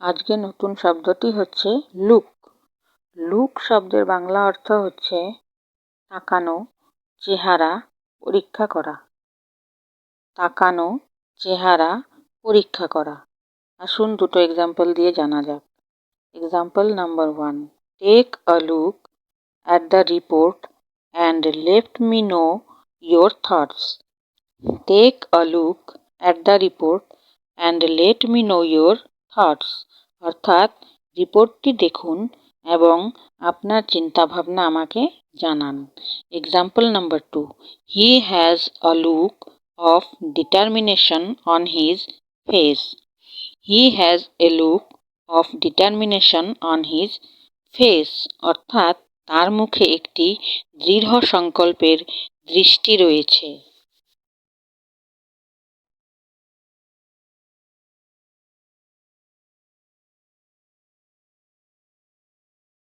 আজকে নতুন শব্দটি হচ্ছে লুক। লুক শব্দের বাংলা অর্থ হচ্ছে তাকানো, চেহারা, পরীক্ষা করা। তাকানো, চেহারা, পরীক্ষা করা। আসুন দুটো এক্সাম্পল দিয়ে জানা যাক। Example number one take a look at the report and let me know your thoughts take a look at the report and let me know your thoughts অর্থাৎ রিপোর্টটি দেখুন এবং আপনার চিন্তাভাবনা আমাকে জানান। Example number two he has a look of determination on his face he has a look of determination on his face অর্থাৎ তার মুখে একটি দৃঢ় সংকল্পের দৃষ্টি রয়েছে।